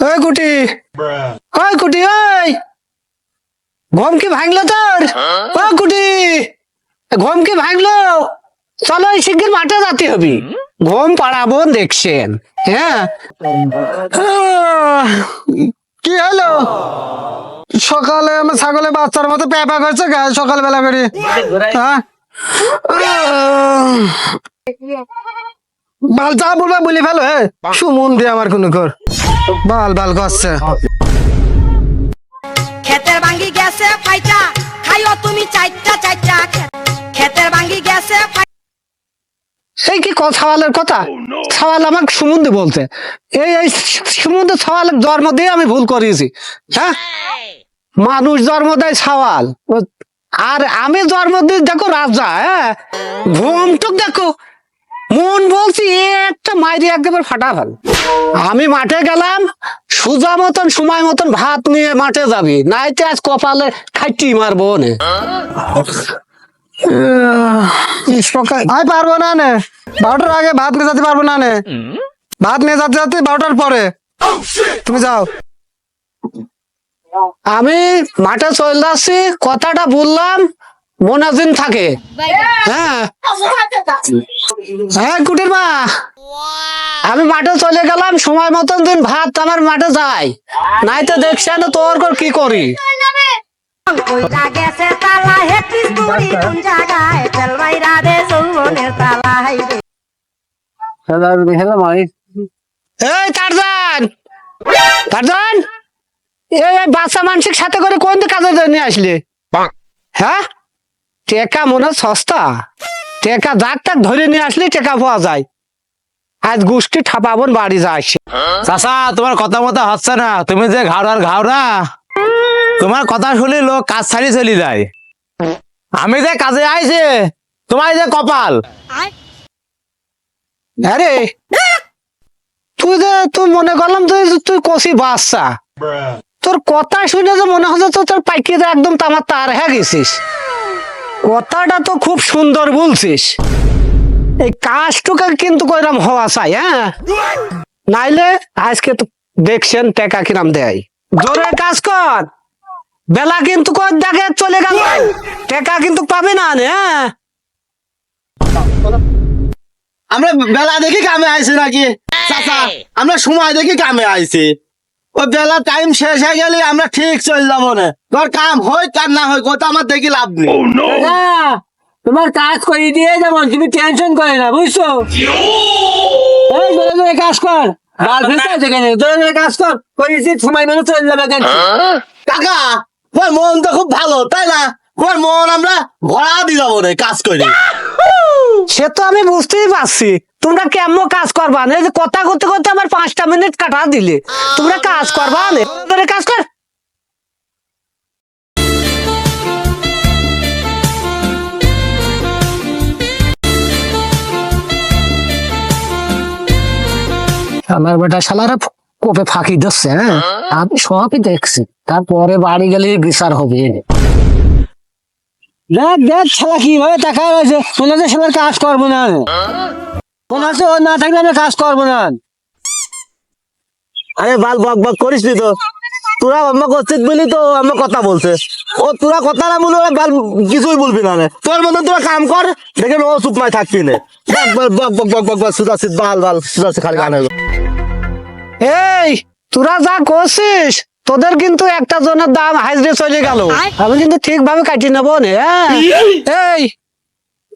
ওই কুটি। ওই কুটি, ওই। ঘুম কি ভাঙলো তোর? ও কুটি। ঘুম কি ভাঙলো? চলো শিগগির মাঠে যেতে হবে। ঘুম পাড়াবো দেখছেন হ্যাঁ? কি হলো? সকালে আমার ছাগলের বাচ্চার মতো প্যাপা করছে সকালবেলা করে। হ্যাঁ? বাল যা বলবা বলে ফেলো হ্যাঁ? সুমন দিয়ে আমার কোনো কর বাল বাল করছে ক্ষেতের ভাঙ্গি গেছে ফাইটা খাইও তুমি চাইটা চাইটা ক্ষেতের ভাঙ্গি গেছে এই কি কথা সওয়ালের কথা? সওয়াল আমাকে সুমন্দে বলতে এই এই সুমন্দে সওয়ালের জন্ম দিয়ে আমি ভুল করিয়েছি হ্যাঁ? মানুষ জন্ম দেয় সওয়াল। আর আমি জন্ম দিই দেখো রাজা হ্যাঁ? ঘুমটুক দেখো। মন বলছি একটা মাইরি একেবারে ফাটা ফেল আমি মাঠে গেলাম সুজা মতন সময় মতন ভাত নিয়ে মাঠে যাবি নাইতে আজ কপালে খাইটি মারবো নে। আমি পারব না নে। বারোটার আগে ভাত নিয়ে যেতে পারব না নে। ভাত নিয়ে যেতে যেতে বারোটার পরে। তুমি যাও। আমি মাঠে চলে যাচ্ছি কথাটা বললাম মোনাজিন থাকে। হ্যাঁ। হ্যাঁ কুটির মা। আমি মাঠে চলে গেলাম সময় মতন দিন ভাত আমার মাঠে যাই নাই তো দেখছি না তোর কর কি করি। এই এই বাচ্চা মানসিক সাথে করে কোন কাজে নিয়ে আসলে? হ্যাঁ? টেকা মনে হয় সস্তা। টেকা যাক তাক ধরে নিয়ে আসলে টেকা পাওয়া যায়। আজ গোষ্ঠী ঠাপাবন বাড়ি যায় চাচা তোমার কথা মতো হচ্ছে না। তুমি যে ঘাড়ার ঘাও না তোমার কথা শুনি লোক কাজ ছাড়ি চলে যায়। আমি যে কাজে আইছে তোমার যে কপাল। আরে তুই যে তুই মনে করলাম তুই তুই কষি বাচ্চা। তোর কথা শুনে যে মনে হচ্ছে তোর পাইকিতে একদম তামার তার হয়ে গেছিস। কথাটা তো খুব সুন্দর বলছিস। এই কাজটুকা কিন্তু কইরাম হওয়া চাই হ্যাঁ? নাইলে আজকে তো দেখছেন টেকা কিরাম দেয়। জোরে কাজ কর। বেলা কিন্তু কর দেখে চলে গেল। টেকা কিন্তু পাবি না হ্যাঁ? আমরা বেলা দেখি কামে আইছি নাকি? আমরা সময় দেখি কামে আইছি। বেলা টাইম শেষ হয়ে গেলে আমরা ঠিক চল যাব না। তোর কাম হয় কার না হয় কথা আমার দেখি লাভ নেই। তোমার কাজ করে দিয়ে যাব তুমি টেনশন করে না বুঝছ? কাজ কর। ধরে কাজ কর। করেছি সময় মনে চলে যাবে কেন? কাকা মন তো খুব ভালো তাই না? ওর মন আমরা ভরা দিয়ে যাব রে, কাজ করে। সে তো আমি বুঝতেই পারছি। তোমরা কেমন কাজ করবা? না যে কথা করতে করতে আমার পাঁচটা মিনিট কাটা দিলে। তোমরা কাজ করবা না? কাজ কর। আমার বেটা শালারা কোপে ফাঁকি দিচ্ছে হ্যাঁ? আমি সবই দেখছি। তারপরে বাড়ি গেলে বিচার হবে। দেখ দেখ শালা কীভাবে রয়েছে? কাজ করব না। ও না থাকলে আমরা কাজ করব না। আরে বাল বক বক করিস নি তো। তোরা আম্মা করছিস বলি তো কথা বলছে। ও তোরা কথা না বলে কিছুই বলবি না। তোর মতন তোরা কাম কর দেখে ও চুপ মাই থাকবি না। বক বক বক বক বক বক সুদাসিত বাল বাল সুদাসিত খালি গান এই তোরা যা করছিস তোদের কিন্তু একটা জনের দাম হাইজরে চলে গেল। আমি কিন্তু ঠিকভাবে কাটিয়ে নেব নে হ্যাঁ? এই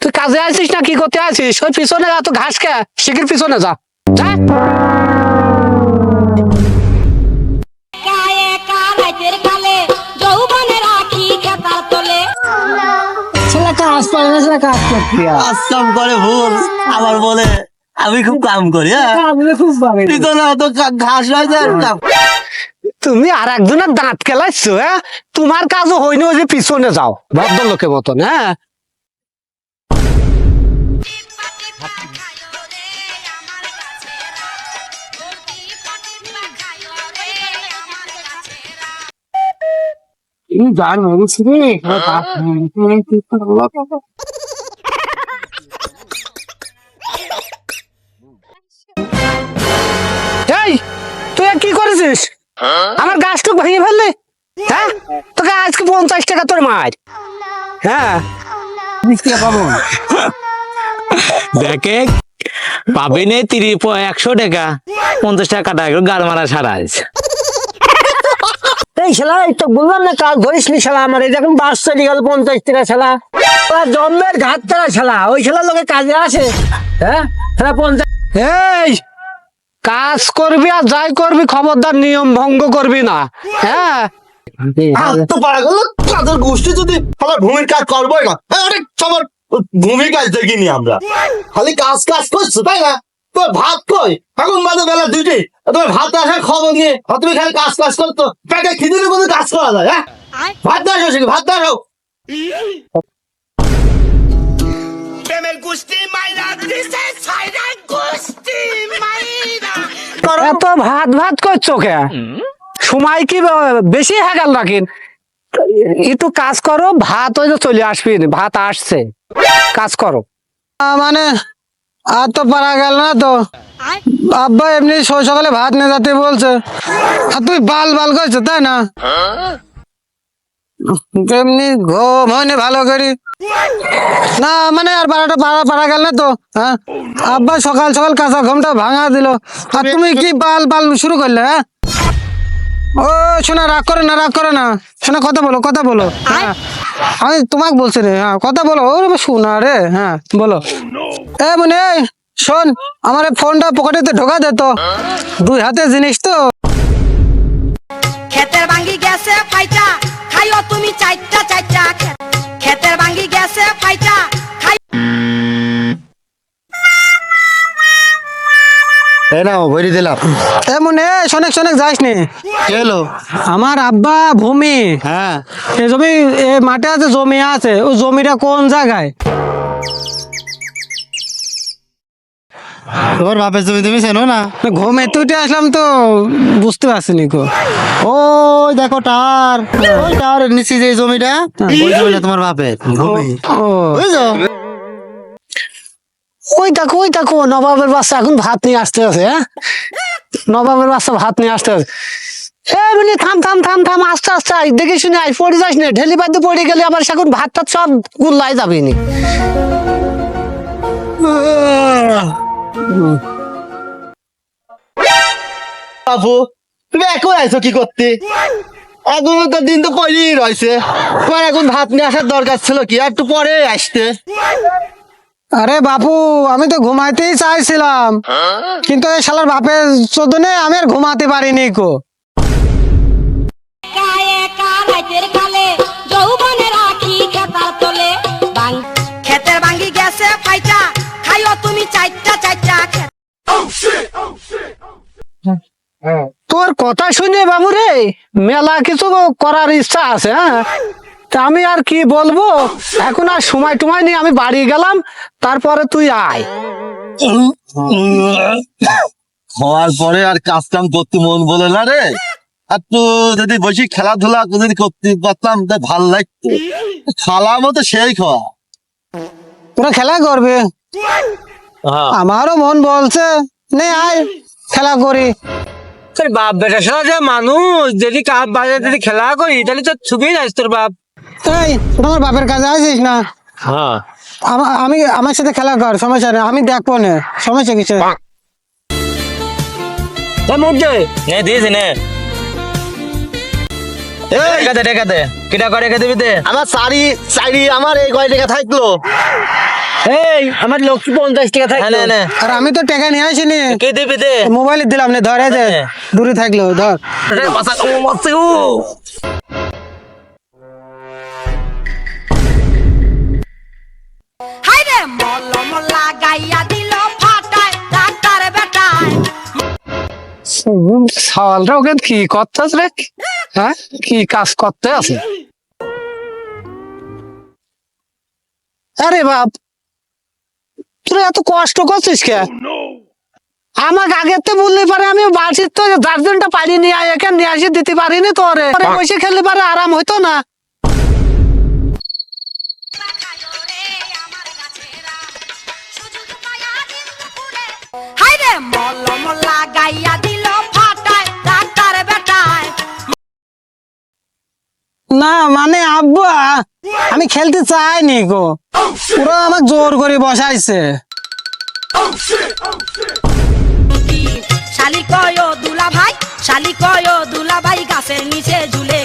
তুই কাজে আছিস না কি করতে আছিস ওই পিছনে এত ঘাস খা শিখির পিছনে যা। যা। করে ভুল আবার বলে আমি খুব কাম করি হ্যাঁ? খুব ঘাস কাম- তুমি আর একজনের দাঁত কেলাইছো হ্যাঁ? তোমার কাজও হয়নি ওই যে পিছনে যাও। ভদ্রলোকের মতন হ্যাঁ? রে এই করেছিস? আমার গাছটুক ভেঙে ফেললে? হ্যাঁ? তোকে আজকে পঞ্চাশ টাকা তোর মার। হ্যাঁ? দেখে পাবি নে তিরিশ একশো টাকা। পঞ্চাশ টাকা কাটা গেল গাল মারা সারা আছে এই শালা এই তো বললাম না কাজ ধরিস নি শালা আমার। এই দেখুন বাস চলে গেল পঞ্চাশ টাকা শালা। জন্মের ঘাট তারা শালা। ওই শালা লোকে কাজে আসে। হ্যাঁ? শালা পঞ্চাশ এই! কাজ করবি আর যাই করবি খবরদার নিয়ম ভঙ্গ করবি না। হ্যাঁ? তো পারা গেল কাদের গোষ্ঠী যদি আমার ভূমির কাজ করবোই না আরে সবার ভূমির কাজ দেখিনি আমরা। খালি কাজ কাজ করছ তাই না? তোর ভাত কই? এখন বাজে বেলা দুইটি তোর ভাত আসার খবর নিয়ে তুমি খালি কাজ কাজ করতো পেটে খিদে মধ্যে কাজ করা যায় হ্যাঁ? ভাত ভাত আসো এত ভাত ভাত করছ কে? সময় কি বেশি হয়ে রাখেন নাকি? একটু কাজ করো ভাত ওই তো চলে আসবি ভাত আসছে। কাজ করো। মানে আর তো পারা গেল না তো। আব্বা এমনি শৈশকালে সকালে ভাত নিয়ে যাতে বলছে। আর তুই বাল বাল করছ তাই না? এমনি ঘুম হয়নি ভালো করি। না মানে আর পাড়াটা পাড়া পাড়া গেল না তো হ্যাঁ? আব্বা সকাল সকাল কাঁচা ঘুমটা ভাঙা দিল। আর তুমি কি বাল বাল শুরু করলে হ্যাঁ? ও শোনা রাগ করে না রাগ করে না। শোনা কথা বলো কথা বলো হ্যাঁ? আমি তোমাকে বলছি রে হ্যাঁ কথা বলো। ও রে শোনা রে হ্যাঁ বলো। এ মনে শোন আমার ফোনটা পকেটেতে ঢোকা দে তো। দুই হাতে জিনিস তো। ক্ষেতের ভাঙ্গি গেছে ফাইটা খাইও তুমি চারটা ক্ষে- ক্ষেতের ভাঙ্গি গেছে ফাইটা খাই এই ভরি দিলাম। এ মনে শোনেক শোনেক যাস নি। এলো? আমার আব্বা ভূমি। হ্যাঁ। এই জমি এ মাঠে আছে জমি আছে। ও জমিটা কোন জায়গায়? তোর বাপের জমি তুমি চেনো না? ঘুমে তুইতে আসলাম তো বুঝতে ওই দেখো টাওয়ার ওই টাওয়ারের নিচে যে জমিটা ওই জমিটা তোমার বাপের। বুঝছ? ওই দেখো ওই দেখো নবাবের বাচ্চা এখন ভাত নিয়ে আসতে আছে হ্যাঁ? নবাবের বাচ্চা ভাত নিয়ে আসতে আছে। এ বলি থাম থাম থাম থাম আস্তে আস্তে আয় দেখে শুনে আয় পড়ে যাস না ঢেলি বাদ্য পড়ে গেলে আবার সেখন ভাত টাত সব গুল্লাই যাবে নি। বাবু তুমি এখন আইছো কি করতে? এখন তো দিন তো কইই রয়েছে তোমার এখন ভাত নিয়ে আসার দরকার ছিল কি? আর একটু পরে আসতে। আরে বাপু আমি তো ঘুমাইতেই চাইছিলাম। কিন্তু এই শালার বাপের চোদনে আমি আর ঘুমাতে পারিনি কো। কথা শুনে বাবু রে মেলা কিছু করার ইচ্ছা আছে হ্যাঁ? তা আমি আর কি বলব? এখন আর সময় টুমায় নিয়ে আমি বাড়ি গেলাম তারপরে তুই আয়। হওয়ার পরে আর কাজ কাম করতে মন বলে না রে। আর তো যদি বসে খেলাধুলা যদি করতে পারতাম তা ভালো লাগতো। খালা মতো সেই খাওয়া। তোরা খেলা করবে? হ্যাঁ। আমারও মন বলছে নে আয় খেলা করি। তোর বাপ বেটা সারা মানুষ। যদি কাপ বাজে যদি খেলা করি তাহলে তো ছুকেই যাস তোর বাপ। তাই তোমার বাপের কাছে আসিস না? হ্যাঁ। আমি আমার সাথে খেলা কর সমস্যা নেই। আমি দেখব না। সমস্যা কিছু মুখ যায় নে দিয়েছি নে। এই! রেখে দে রেখে দে। কিটা করে রেখে দিবি দে। আমার চারি চারি আমার এই কয় টাকা থাকল। এই আমার লক্ষ্মী পঞ্চাশ টাকা হ্যাঁ থাকল নে নে। আর আমি তো টাকা নিয়ে আসিনি। কি দিবি দে? মোবাইলে দিলাম না ধরে যে হ্যাঁ। দূরে থাকল ধর। রে ও হাইরে মলম লাগাইয়া সওয়ালটা ওকে কি করতে হ্যাঁ? কি কাজ করতে আছে? আরে বাপ! তুই এত কষ্ট করছিস কে? আমাকে আগের তো বললে পারে আমি বাড়ির তো গার্জেনটা পারিনি আর এখানে নিয়ে আসি দিতে পারিনি তোরে বসে খেললে পারে আরাম হইতো না। মলম লাগাইয়া না মানে আব্বা, আমি খেলতে চাইনি গো। ওরা আমার জোর করে বসাইছে। শালি কয় ও দুলা ভাই শালি কয় ও দুলা ভাই গাছের নিচে ঝুলে